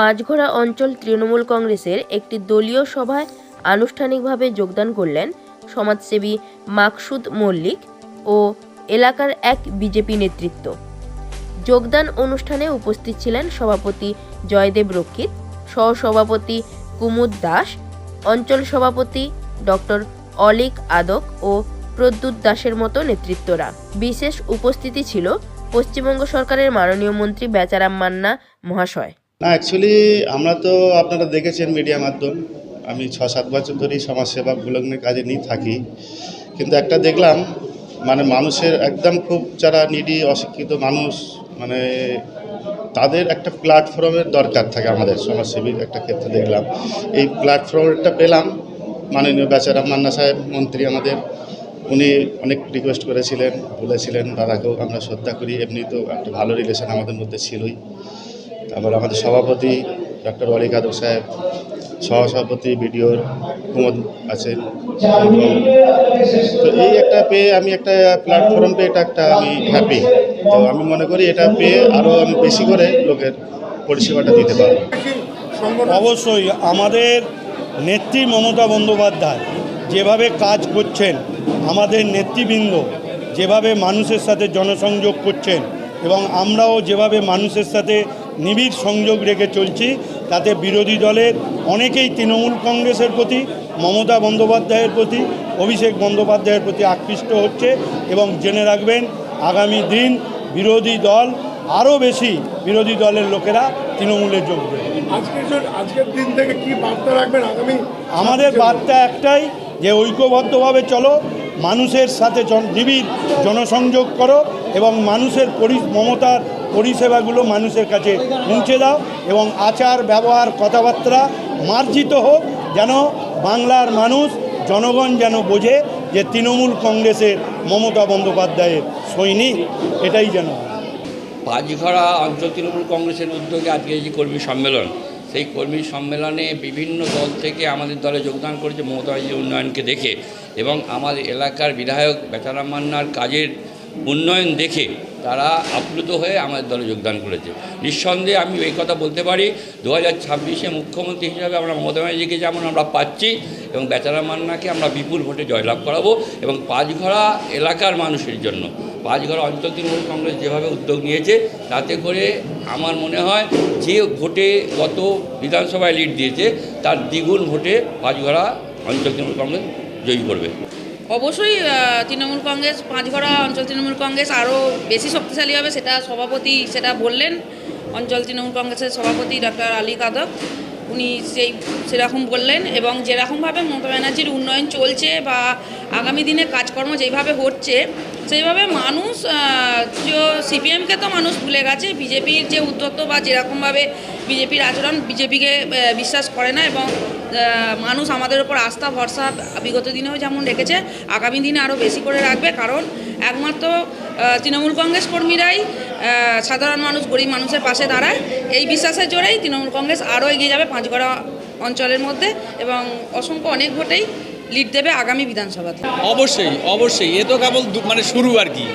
পাঁচঘোড়া অঞ্চল তৃণমূল কংগ্রেসের একটি দলীয় সভায় আনুষ্ঠানিকভাবে যোগদান করলেন সমাজসেবী মাকসুদ মল্লিক ও এলাকার এক বিজেপি নেতৃত্ব। যোগদান অনুষ্ঠানে উপস্থিত ছিলেন সভাপতি জয়দেব রক্ষিত, সহসভাপতি কুমুদ দাস, অঞ্চল সভাপতি ডক্টর অলিক আদক ও প্রদ্যুৎ দাসের মতো নেতৃত্বরা। বিশেষ উপস্থিতি ছিল পশ্চিমবঙ্গ সরকারের মাননীয় মন্ত্রী বেচারাম মান্না মহাশয়। না অ্যাকচুয়ালি আমরা তো আপনারা দেখেছেন মিডিয়া মাধ্যম। আমি ছ সাত বছর ধরেই সমাজসেবাগুলো নিয়ে কাজে নিয়ে থাকি। কিন্তু একটা দেখলাম মানে মানুষের একদম খুব যারা নিডি অশিক্ষিত মানুষ মানে তাদের একটা প্ল্যাটফর্মের দরকার থাকে আমাদের সমাজসেবীর একটা ক্ষেত্রে দেখলাম। এই প্ল্যাটফর্মটা পেলাম, মাননীয় বেচারাম মান্না সাহেব, মন্ত্রী আমাদের। উনি অনেক রিকোয়েস্ট করেছিলেন, বলেছিলেন, দাদাকেও আমরা শ্রদ্ধা করি। এমনি তো একটা ভালো রিলেশন আমাদের মধ্যে ছিলই। তারপর আমাদের সভাপতি ডক্টর অলি কাদর সাহেব, সহসভাপতি বিডিওর কুমদ আছেন। তো এই একটা পেয়ে আমি একটা প্ল্যাটফর্ম পেয়ে এটা একটা আমি হ্যাপি তো আমি মনে করি এটা পেয়ে আরও আমি বেশি করে লোকের পরিষেবাটা দিতে পারব। অবশ্যই আমাদের নেত্রী মমতা বন্দ্যোপাধ্যায় যেভাবে কাজ করছেন, আমাদের নেতৃবৃন্দ যেভাবে মানুষের সাথে জনসংযোগ করছেন এবং আমরাও যেভাবে মানুষের সাথে নিবিড় সংযোগ রেখে চলছি তাতে বিরোধী দলের অনেকেই তৃণমূল কংগ্রেসের প্রতি মমতা বন্দ্যোপাধ্যায়ের প্রতি অভিষেক বন্দ্যোপাধ্যায়ের প্রতি আকৃষ্ট হচ্ছে এবং জেনে রাখবেন আগামী দিন বিরোধী দল আরও বেশি বিরোধী দলের লোকেরা তৃণমূলে যোগ দেবে। আজকের দিন থেকে কি বার্তা রাখবেন আগামী? আমাদের বার্তা একটাই যে ঐক্যবদ্ধভাবে চলো মানুষের সাথে নিবিড় জনসংযোগ করো এবং মানুষের পরি মমতার পরিষেবাগুলো মানুষের কাছে পৌঁছে দাও এবং আচার, ব্যবহার, কথাবার্তা মার্জিত হোক, যেন বাংলার মানুষ, জনগণ যেন বোঝে যে তৃণমূল কংগ্রেসের মমতা বন্দ্যোপাধ্যায়ের সৈনিক এটাই যেন। পাঁচঘড়া অঞ্চল তৃণমূল কংগ্রেসের উদ্যোগে আজকে যে কর্মী সম্মেলন, সেই কর্মী সম্মেলনে বিভিন্ন দল থেকে আমাদের দলে যোগদান করেছে মমতা উন্নয়নকে দেখে এবং আমাদের এলাকার বিধায়ক বেচারাম মান্নার কাজের উন্নয়ন দেখে তারা আপ্লুত হয়ে আমাদের দলে যোগদান করেছে। নিঃসন্দেহে আমি এই কথা বলতে পারি দু হাজার ছাব্বিশে মুখ্যমন্ত্রী হিসাবে আমরা মমতা ব্যানার্জিকে যেমন আমরা পাচ্ছি এবং বেচারা মান্নাকে আমরা বিপুল ভোটে জয়লাভ করাবো এবং পাঁচঘড়া এলাকার মানুষের জন্য পাঁচঘর অঞ্চল তৃণমূল কংগ্রেস যেভাবে উদ্যোগ নিয়েছে, তাতে করে আমার মনে হয় যে ভোটে গত বিধানসভায় লিড দিয়েছে, তার দ্বিগুণ ভোটে পাঁচঘরা অঞ্চল তৃণমূল কংগ্রেস জয়ী করবে। অবশ্যই তৃণমূল কংগ্রেস পাঁচঘরা অঞ্চল তৃণমূল কংগ্রেস আরও বেশি শক্তিশালী হবে, সেটা সভাপতি সেটা বললেন অঞ্চল তৃণমূল কংগ্রেসের সভাপতি ডক্টর আলী কাদক। উনি সেই সেরকম বললেন এবং যেরকমভাবে মমতা ব্যানার্জির উন্নয়ন চলছে বা আগামী দিনে কাজকর্ম যেইভাবে হচ্ছে, সেইভাবে মানুষ সিপিএমকে তো মানুষ ভুলে গেছে, বিজেপির যে উদ্যত বা যেরকমভাবে বিজেপির আচরণ, বিজেপিকে বিশ্বাস করে না এবং মানুষ আমাদের ওপর আস্থা, ভরসা বিগত দিনেও যেমন রেখেছে, আগামী দিনে আরও বেশি করে রাখবে। কারণ একমাত্র তৃণমূল কংগ্রেস কর্মীরাই সাধারণ মানুষ, গরিব মানুষের পাশে দাঁড়ায়। এই বিশ্বাসের জোরেই তৃণমূল কংগ্রেস আরও এগিয়ে যাবে পাঁচগড়া অঞ্চলের মধ্যে এবং অসংখ্য অনেক ভোটেই লিড দেবে আগামী বিধানসভাতে। অবশ্যই অবশ্যই। এ তো কেবল মানে শুরু আর কি।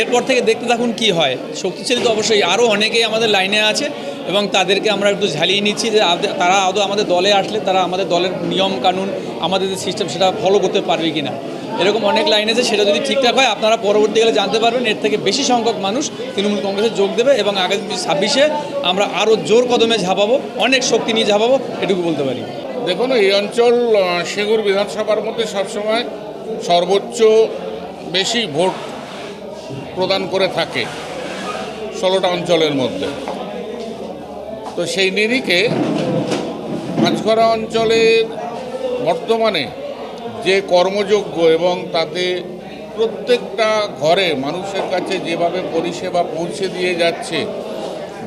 এরপর থেকে দেখতে থাকুন কি হয়। শক্তিশালী তো অবশ্যই। আরও অনেকেই আমাদের লাইনে আছে এবং তাদেরকে আমরা একটু ঝালিয়ে নিচ্ছি যে তারা আদৌ আমাদের দলে আসলে, তারা আমাদের দলের নিয়ম কানুন, আমাদের যে সিস্টেম সেটা ফলো করতে পারবে কি না এরকম অনেক লাইন আছে সেটা যদি ঠিকঠাক হয় আপনারা পরবর্তীকালে জানতে পারবেন এর থেকে বেশি সংখ্যক মানুষ তৃণমূল কংগ্রেসে যোগ দেবে এবং আগামী ছাব্বিশে আমরা আরও জোর কদমে ঝাঁপাবো অনেক শক্তি নিয়ে ঝাঁপাবো এটুকু বলতে পারি। দেখুন এই অঞ্চল আহ, সিঙ্গুর বিধানসভার মধ্যে সবসময় সর্বোচ্চ বেশি ভোট প্রদান করে থাকে ষোলোটা অঞ্চলের মধ্যে। তো সেই নিরিখে পাঁচঘরা অঞ্চলের বর্তমানে যে কর্মযোগ্য এবং তাতে প্রত্যেকটা ঘরে মানুষের কাছে যেভাবে পরিষেবা পৌঁছে দিয়ে যাচ্ছে,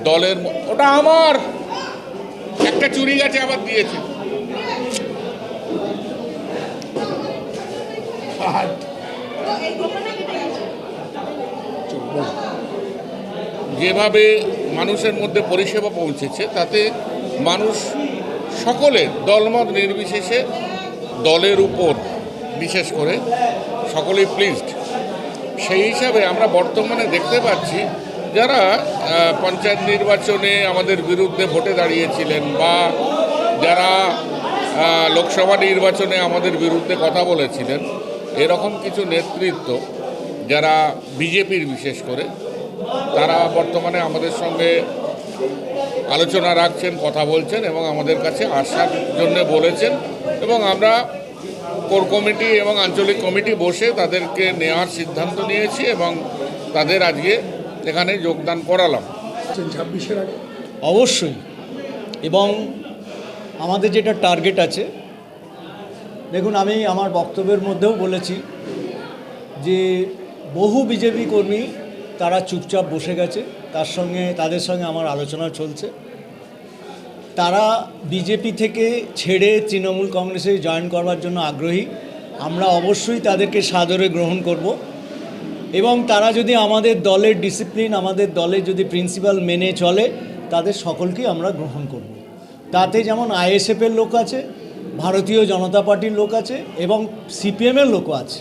দলের ওটা আমার। একটা চুরি গাছে, আবার দিয়েছে। যেভাবে মানুষের মধ্যে পরিষেবা পৌঁছেছে, তাতে মানুষ সকলের দলমত নির্বিশেষে দলের উপর বিশেষ করে সকলেই প্লিজড সেই হিসাবে আমরা বর্তমানে দেখতে পাচ্ছি যারা পঞ্চায়েত নির্বাচনে আমাদের বিরুদ্ধে ভোটে দাঁড়িয়েছিলেন বা যারা লোকসভা নির্বাচনে আমাদের বিরুদ্ধে কথা বলেছিলেন, এরকম কিছু নেতৃত্ব যারা বিজেপির বিশেষ করে, তারা বর্তমানে আমাদের সঙ্গে আলোচনা রাখছেন, কথা বলছেন এবং আমাদের কাছে আসার জন্য বলেছেন এবং আমরা কোর কমিটি এবং আঞ্চলিক কমিটি বসে তাদেরকে নেওয়ার সিদ্ধান্ত নিয়েছি এবং তাদের আজকে এখানে যোগদান করালাম। ছাব্বিশের আগে? অবশ্যই। এবং আমাদের যেটা টার্গেট আছে দেখুন আমি আমার বক্তব্যের মধ্যেও বলেছি যে বহু বিজেপি কর্মী তারা চুপচাপ বসে গেছে তার সঙ্গে তাদের সঙ্গে আমার আলোচনা চলছে। তারা বিজেপি থেকে ছেড়ে তৃণমূল কংগ্রেসে জয়েন করবার জন্য আগ্রহী। আমরা অবশ্যই তাদেরকে সাদরে গ্রহণ করব। এবং তারা যদি আমাদের দলের ডিসিপ্লিন আমাদের দলের যদি প্রিন্সিপাল মেনে চলে, তাদের সকলকেই আমরা গ্রহণ করব। তাতে যেমন আইএসএফের লোক আছে, ভারতীয় জনতা পার্টির লোক আছে, এবং সিপিএমের লোকও আছে।